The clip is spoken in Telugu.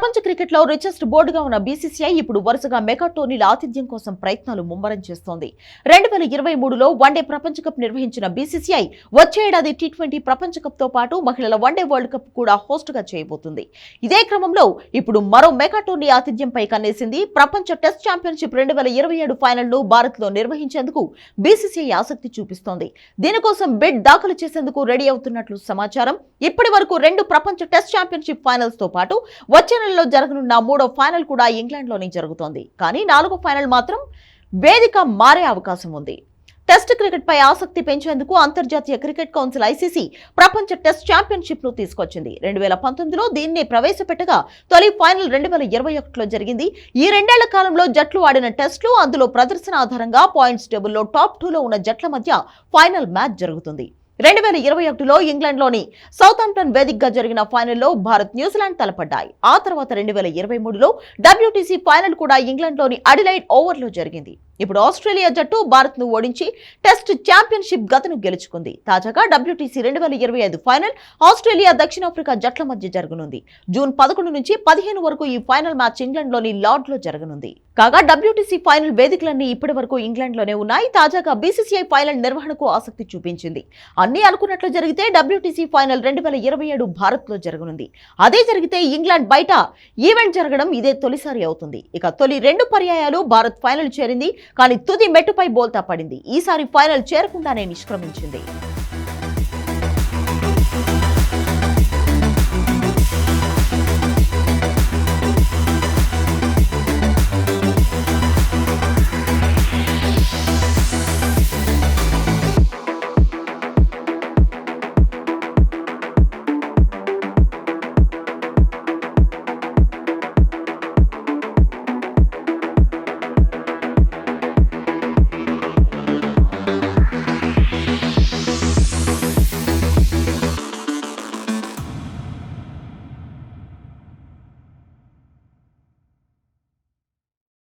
ప్రపంచ క్రికెట్లో రిచెస్ట్ బోర్డుగా ఉన్న బీసీసీఐ ఇప్పుడు వరుసగా మెగా టోర్నీల ఆతిథ్యం కోసం ప్రయత్నాలు ముమ్మరం చేస్తోంది. రెండు వేల ఇరవై మూడులో వన్డే ప్రపంచ కప్ నిర్వహించిన బీసీసీఐ వచ్చే ఏడాది టీ ట్వంటీ ప్రపంచ కప్తో పాటు మహిళల వన్డే వరల్డ్ కప్ కూడా హోస్ట్గా చేయబోతుంది. ఇదే క్రమంలో ఇప్పుడు మరో మెగా టోర్నీ ఆతిథ్యంపై కన్నేసింది ప్రపంచ టెస్ట్ ఛాంపియన్షిప్ రెండు వేల ఇరవై ఏడు ఫైనల్ను భారత్లో నిర్వహించేందుకు బీసీసీఐ ఆసక్తి చూపిస్తోంది. దీనికోసం బిడ్ దాఖలు చేసేందుకు రెడీ అవుతున్నట్లు సమాచారం. ఇప్పటి వరకు రెండు ప్రపంచ టెస్ట్ ఛాంపియన్షిప్ ఫైనల్స్తో పాటు వచ్చే నెలలో జరగనున్న మూడో ఫైనల్ కూడా ఇంగ్లాండ్లోనే జరుగుతోంది. కానీ నాలుగో ఫైనల్ మాత్రం వేదిక మారే అవకాశం ఉంది. టెస్ట్ క్రికెట్ పై ఆసక్తి పెంచేందుకు అంతర్జాతీయ క్రికెట్ కౌన్సిల్ ఐసీసీ ప్రపంచ టెస్ట్ ఛాంపియన్షిప్ను తీసుకొచ్చింది. రెండు వేల పంతొమ్మిదిలో దీన్ని ప్రవేశపెట్టగా తొలి ఫైనల్ రెండు వేల ఇరవై ఒకటిలో జరిగింది. ఈ రెండేళ్ళ కాలంలో జట్లు ఆడిన టెస్టులు అందులో ప్రదర్శన ఆధారంగా పాయింట్స్ టేబుల్లో టాప్ టూలో ఉన్న జట్ల మధ్య ఫైనల్ మ్యాచ్ జరుగుతుంది. రెండు వేల ఇరవై ఒకటిలో ఇంగ్లాండ్లోని సౌతాంప్టన్ వేదికగా జరిగిన ఫైనల్లో భారత్ న్యూజిలాండ్ తలపడ్డాయి. ఆ తర్వాత రెండు వేల ఇరవై మూడులో డబ్ల్యూటీసీ ఫైనల్ కూడా ఇంగ్లాండ్లోని అడిలైడ్ ఓవర్లో జరిగింది. ఇప్పుడు ఆస్ట్రేలియా జట్టు భారత్ను ఓడించి టెస్ట్ ఛాంపియన్షిప్ గతను గెలుచుకుంది. తాజాగా డబ్ల్యూటీసీ రెండు వేల ఇరవై ఐదు ఫైనల్ ఆస్ట్రేలియా దక్షిణాఫ్రికా జట్ల మధ్య జరగనుంది. జూన్ పదకొండు నుంచి పదిహేను వరకు ఈ ఫైనల్ మ్యాచ్ ఇంగ్లాండ్లోని లార్డ్లో జరగనుంది. కాగా డబ్ల్యూటీసీ ఫైనల్ వేదికలన్నీ ఇప్పటి వరకు ఇంగ్లాండ్లోనే ఉన్నాయి. తాజాగా బీసీసీఐ ఫైనల్ నిర్వహణకు ఆసక్తి చూపించింది. అన్ని అనుకున్నట్లు జరిగితే డబ్ల్యూటీసీ ఫైనల్ రెండు వేల ఇరవై ఏడు భారత్లో జరగనుంది. అదే జరిగితే ఇంగ్లాండ్ బయట ఈవెంట్ జరగడం ఇదే తొలిసారి అవుతుంది. ఇక తొలి రెండు పర్యాయాలు భారత్ ఫైనల్ చేరింది. కానీ తుది మెట్టుపై బోల్తా పడింది. ఈసారి ఫైనల్ చేరకుండానే నిష్క్రమించింది.